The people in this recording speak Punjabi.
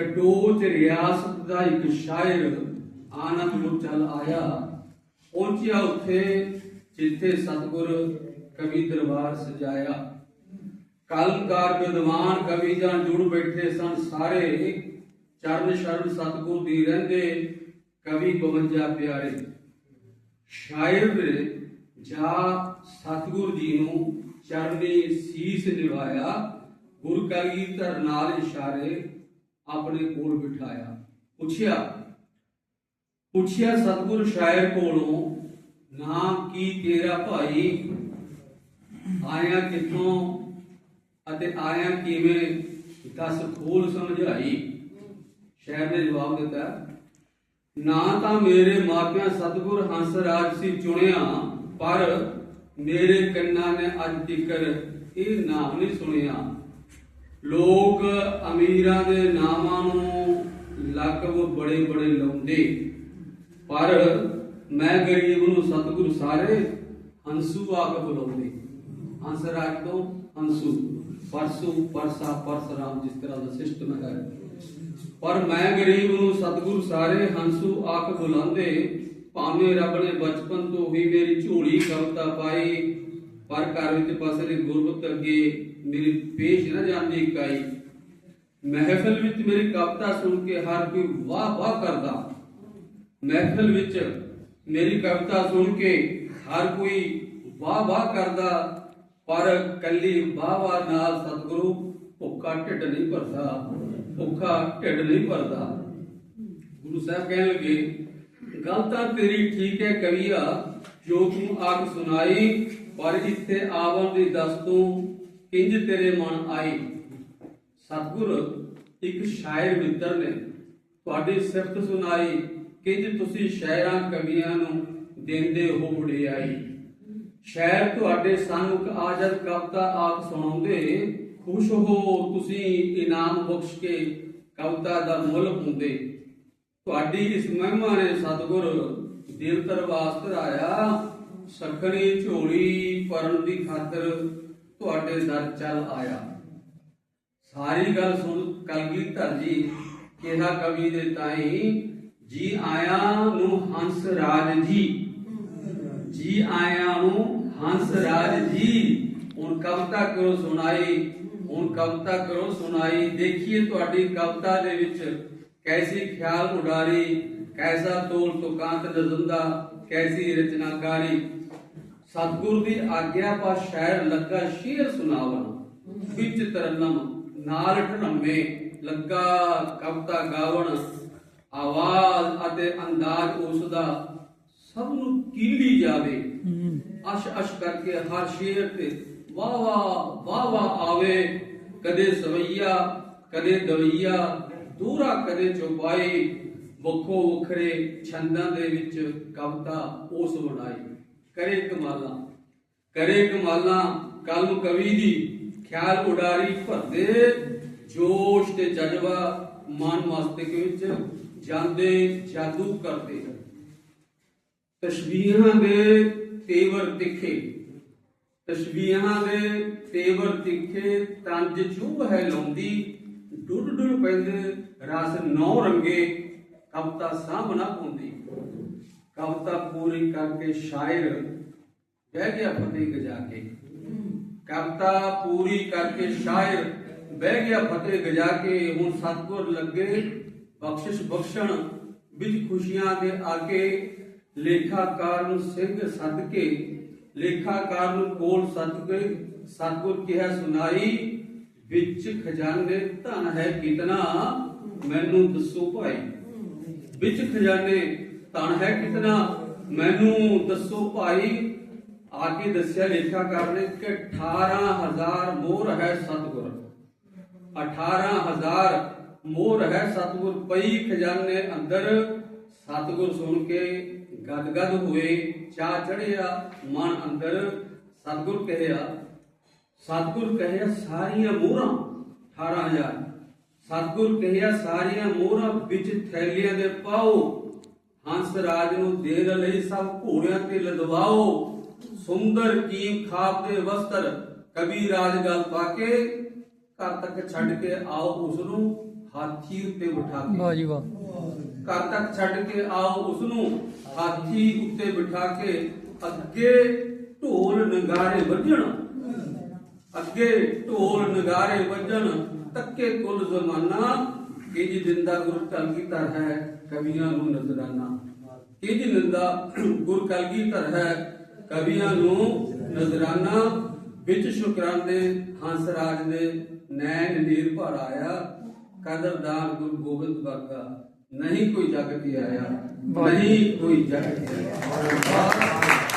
ਕਟੋਚ ਰਿਆਸਤ ਦਾ ਇੱਕ ਸ਼ਾਇਰ ਆਨੰਦ ਨੂੰ ਚੱਲ ਆਇਆ। ਪਹੁੰਚਿਆ ਉੱਥੇ, ਜਿੱਥੇ ਸਤਗੁਰ ਕਵੀ ਦਰਬਾਰ ਸਜਾਇਆ। ਕਲਕਾਰ ਵਿਦਵਾਨ ਕਵੀ ਜਨ ਜੁੜ ਬੈਠੇ ਸਨ ਸਾਰੇ। ਚਰਨ ਸ਼ਰਨ ਸਤਗੁਰ ਦੀ ਰਹਿੰਦੇ ਕਵੀ 52 ਪਿਆਰੇ। ਸ਼ਾਇਰ ਜਾ ਸਤਗੁਰ ਜੀ ਨੂੰ ਚਰਨੀ ਸੀਸ ਨਿਵਾਇਆ ਗੁਰ ਕਲੀ ਧਰ ਨਾਲ ਇਸ਼ਾਰੇ ਆਪਣੇ ਕੋਲ ਬਿਠਾਇਆ। ਪੁੱਛਿਆ ਪੁੱਛਿਆ, ਸਤਗੁਰ ਸ਼ਾਇਰ ਕੋਲੋਂ ਨਾਮ ਕੀ ਤੇਰਾ ਭਾਈ? ਆਇਆ ਕਿੱਥੋਂ ਅਤੇ ਆਇਆ ਕਿਵੇਂ? ਦੱਸ ਖੋਲ ਸਮਝਾਈ। ਸ਼ਾਇਰ ਨੇ ਜਵਾਬ ਦਿੱਤਾ, ਨਾ ਤਾਂ ਮੇਰੇ ਮਾਪਿਆਂ ਸਤਿਗੁਰ ਹੰਸ ਰਾਜ ਸੀ ਚੁਣਿਆ, ਪਰ ਮੇਰੇ ਕੰਨਾਂ ਨੇ ਅੱਜ ਤੱਕਰ ਇਹ ਨਾਮ ਨਹੀਂ ਸੁਣਿਆ। ਲੋਕ ਅਮੀਰਾਂ ਦੇ ਨਾਮਾਂ ਨੂੰ ਲਕਬ ਬੜੇ ਬੜੇ ਲਾਉਂਦੇ। ਪਰ ਮੈਂ ਗਰੀਬ ਨੂੰ ਸਤਿਗੁਰ ਸਾਰੇ ਹੰਸੂ ਆਖ ਬੁਲਾਉਂਦੇ। ਹੰਸ ਰਾਜ ਤੋਂ ਹੰਸੂ, ਪਰਸੂ, ਪਰਸਾ ਪਰਸਰਾਮ ਜਿਸ ਤਰ੍ਹਾਂ ਦਾ ਸਿਸਟਮ ਹੈ। ਪਰ ਮੈਂ ਗਰੀਬ ਨੂੰ ਸਤਿਗੁਰ ਸਾਰੇ ਹੰਸੂ ਆਖ ਬੁਲਾਉਂਦੇ। ਭਾਵੇਂ ਰੱਬ ਨੇ ਬਚਪਨ ਤੋਂ ਹੀ ਮੇਰੀ ਝੋਲੀ ਕਵਤਾ ਪਾਈ ਪਰ ਘਰ ਵਿੱਚ ਪਸਰੇ ਗੁਰਬਤ ਅੱਗੇ ਮੇਰੀ ਪੇਸ਼ ਨਾ ਜਾਂਦੀ ਇਕਾਈ। ਮਹਿਫਲ ਵਿੱਚ ਮੇਰੀ ਕਵਤਾ ਸੁਣ ਕੇ ਹਰ ਕੋਈ ਵਾਹ ਵਾਹ ਕਰਦਾ। ਮਹਿਫਲ ਵਿੱਚ ਮੇਰੀ ਕਵਿਤਾ ਸੁਣ ਕੇ ਹਰ ਕੋਈ ਵਾਹ ਵਾਹ ਕਰਦਾ, ਪਰ ਕੱਲੀ ਵਾਹ ਵਾਹ ਨਾਲ ਸਤਿਗੁਰੂ ਭੁੱਖਾ ਢਿੱਡ ਨਹੀਂ ਭਰਦਾ, ਭੁੱਖਾ ਢਿੱਡ ਨਹੀਂ ਭਰਦਾ। ਗੁਰੂ ਸਾਹਿਬ ਕਹਿਣ ਲੱਗੇ ਗੱਲ ਤਾਂ ਤੇਰੀ ਠੀਕ ਹੈ ਕਵੀਆ, ਜੋ ਤੂੰ ਆਖ ਸੁਣਾਈ ਪਰ ਇੱਥੇ ਆਵਣ ਦੀ ਦੱਸ ਤੂੰ ਕਿੰਜ ਤੇਰੇ ਮਨ ਆਈ? ਸਤਿਗੁਰ, ਇੱਕ ਸ਼ਾਇਰ ਮਿੱਤਰ ਨੇ ਤੁਹਾਡੀ ਸਿਫਤ ਸੁਣਾਈ, ਕਿੰਜ ਤੁਸੀਂ ਸ਼ਾਇਰਾਂ ਕਵੀਆਂ ਨੂੰ ਦਿੰਦੇ ਹੋ ਵਡਿਆਈ ਸ਼ਾਇਰ ਤੁਹਾਡੇ ਸੰਮੁਖ ਆਜਦ ਕਵਤਾ ਆਪ ਸੁਣਾਉਂਦੇ, ਖੁਸ਼ ਹੋ ਤੁਸੀਂ ਇਨਾਮ ਬਖਸ਼ ਕੇ ਕਵਤਾ ਦਾ ਮੁੱਲ ਹੁੰਦੇ ਤੁਹਾਡੀ ਇਸ ਮਹਿਮਾ ਨੇ ਸਤਿਗੁਰ, ਦਿਲ ਤਰਵਾਸ ਧਰਾਇਆ ਸਖਣੀ ਝੋਲੀ ਪਰਨ ਦੀ ਖਾਤਰ ਤੁਹਾਡੇ ਦਰ ਚੱਲ ਆਇਆ। ਸਾਰੀ ਗੱਲ ਸੁਣ ਕਲਗੀਧਰ ਜੀ, ਕਿਹਾ ਕਵੀ ਦੇ ਤਾਈ, ਜੀ ਆਇਆ ਨੂੰ ਹੰਸ ਰਾਜ ਜੀ। ਜੀ ਆਇਆ ਨੂੰ ਹੰਸ ਰਾਜ ਜੀ। ਹੁਣ ਕਵਿਤਾ ਕਰੋ ਸੁਣਾਈ, ਹੁਣ ਕਵਿਤਾ ਕਰੋ ਸੁਣਾਈ। ਦੇਖੀਏ ਤੁਹਾਡੀ ਕਵਿਤਾ ਦੇ ਵਿੱਚ ਕੈਸੀ ਖਿਆਲ ਉਡਾਰੀ। ਕੈਸਾ ਤੋਲ ਤੁਕਾਂਤ ਨਜ਼ੰਦਾ ਕੈਸੀ ਰਚਨਾਕਾਰੀ। ਸਤਿਗੁਰ ਦੀ ਆਗਿਆ ਪਾ ਸ਼ਾਇਰ ਲੱਗਾ ਸ਼ੇਰ ਸੁਣਾਵਣ ਵਿੱਚ ਤਰਨਮ, ਨਾਲ ਠਣਮੇ ਲੱਗਾ ਕਵਿਤਾ ਗਾਵਣ। ਆਵਾਜ਼ ਅਤੇ ਅੰਦਾਜ਼ ਉਸ ਦਾ ਸਭ ਨੂੰ ਕੀਲੀ ਜਾਵੇ। ਅਸ਼ ਅਸ਼ ਕਰਕੇ ਹਰ ਸ਼ੇਰ ਤੇ ਵਾਹ ਵਾਹ ਵਾਹ ਵਾਹ ਆਵੇ। ਕਦੇ ਸਵਈਆ, ਕਦੇ ਦਵਈਆ, ਦੂਰਾ ਕਦੇ ਚੁਪਾਈ ਵੱਖੋ ਵੱਖਰੇ ਛੰਦਾਂ ਦੇ ਵਿੱਚ ਕਵਿਤਾ ਉਸ ਬਣਾਈ। ਕਰੇ ਕਮਾਲਾਂ ਕਰੇ ਕਮਾਲਾਂ, ਕਲਮ ਕਵੀ ਦੀ ਖਿਆਲ ਉਡਾਰੀ ਭਰਦੇ ਜੋਸ਼ ਤੇ ਜਜ਼ਬਾ ਮਨ ਮਸਤਕ ਵਿੱਚ ਜਾਂਦੇ ਜਾਦੂ ਕਰਦੇ। ਤਸ਼ਬੀਹਾਂ ਦੇ ਤੇਵਰ ਤਿੱਖੇ ਤਸ਼ਬੀਹਾਂ ਦੇ ਤੇਵਰ ਤਿੱਖੇ ਤੰਜ ਚੁੱਭ ਹੈ ਲਾਉਂਦੀ ਡੁੱਡ ਡੁੱਡ ਪੈਂਦੇ ਰਸ ਨੌ ਰੰਗੇ ਕਵਤਾ ਸਾਹਮਣਾ ਪਾਉਂਦੀ ਕਵਤਾ ਪੂਰੀ ਕਰਕੇ ਸ਼ਾਇਰ ਬਹਿ ਗਿਆ ਫਤਿਹ ਗਜਾ ਕੇ। ਕਵਤਾ ਪੂਰੀ ਕਰਕੇ ਸ਼ਾਇਰ ਬਹਿ ਗਿਆ ਫਤਿਹ ਗਜਾ ਕੇ। ਹੁਣ ਸਤਗੁਰ ਲੱਗੇ ਬਖਸ਼ਿਸ਼ ਬਖਸ਼ਣ ਵਿੱਚ ਖੁਸ਼ੀਆਂ ਦੇ ਆਗੇ। ਲੇਖਾਕਾਰ ਨੂੰ ਸਿੰਘ ਸੱਦ ਕੇ ਲੇਖਾਕਾਰ ਨੂੰ ਕੋਲ ਸੱਦ ਕੇ ਸਤਗੁਰ ਕਿਹਾ, ਸੁਣਾਈ, ਵਿੱਚ ਖਜ਼ਾਨੇ ਧਨ ਹੈ ਕਿਤਨਾ? ਮੈਨੂੰ ਦੱਸੋ ਭਾਈ। ਵਿੱਚ ਖਜ਼ਾਨੇ ਧਨ ਹੈ ਕਿਤਨਾ ਮੈਨੂੰ ਦੱਸੋ ਭਾਈ, ਆ ਕੇ ਦੱਸਿਆ ਲੇਖਾਕਾਰ ਨੇ ਕਿ 18000 ਮੋਹਰ ਹੈ ਸਤਗੁਰ। 18000 ਮੋਹਰ ਹੈ ਸਤਗੁਰ, ਪਈ ਖਜ਼ਾਨੇ ਅੰਦਰ ਸਤਗੁਰ ਸੁਣ ਕੇ ਗਦਗਦ ਹੋਏ ਚਾ ਚੜਿਆ, ਮਨ ਅੰਦਰ ਸਤਗੁਰ ਕਹਿਆ। ਸਤਗੁਰ ਕਹਿਆ, ਸਾਰੀਆਂ ਮੋਹਰਾਂ 18000 ਸਤਗੁਰ ਕਹਿਆ ਸਾਰੀਆਂ ਮੋਹਰਾਂ ਵਿੱਚ ਥੈਲੀਆਂ ਦੇ ਪਾਓ ਹੰਸ ਰਾਜ ਨੂੰ ਦੇਣ ਲਈ ਸਭ ਘੋੜਿਆਂ ਤੇ ਲਦਵਾਓ। ਸੁੰਦਰ ਕੀਮ ਖਾਬ ਦੇ ਵਸਤਰ ਕਬੀ ਰਾਜ ਗਲ ਪਾ ਕੇ ਘਰ ਤੱਕ ਛੱਡ ਕੇ ਆਓ ਉਸ ਨੂੰ ਹਾਥੀ ਉੱਤੇ ਬਿਠਾ ਕੇ। ਵਾਹ ਜੀ ਵਾਹ। ਘਰ ਤੱਕ ਛੱਡ ਕੇ ਆਓ ਉਸ ਨੂੰ ਹਾਥੀ ਉੱਤੇ ਬਿਠਾ ਕੇ ਅੱਗੇ ਢੋਲ ਨਗਾਰੇ ਵੱਜਣ ਅੱਗੇ ਢੋਲ ਨਗਾਰੇ ਵੱਜਣ ਤੱਕੇ ਕੁੱਲ ਜ਼ਮਾਨਾ। ਕਿ ਜੀ ਦਿੰਦਾ ਗੁਰ ਕਲਗੀਧਰ ਹੈ ਕਵੀਆਂ ਨੂੰ ਨਜ਼ਰਾਨਾ। ਕਿ ਜੀ ਨਿੰਦਾ ਗੁਰ ਕਲਗੀਧਰ ਹੈ ਕਵੀਆਂ ਨੂੰ ਨਜ਼ਰਾਨਾ। ਵਿੱਚ ਸ਼ੁਕਰਾਨੇ ਹੰਸ ਰਾਜ ਦੇ ਨੈਣ ਨੀਰ ਭਰ ਆਇਆ। ਕਦਰਦਾਨ ਗੁਰੂ ਗੋਬਿੰਦ ਵਰਗਾ ਨਹੀਂ ਕੋਈ ਜਗ ਤੇ ਆਇਆ। ਨਹੀਂ ਕੋਈ ਜਗ ਤੇ ਆਇਆ।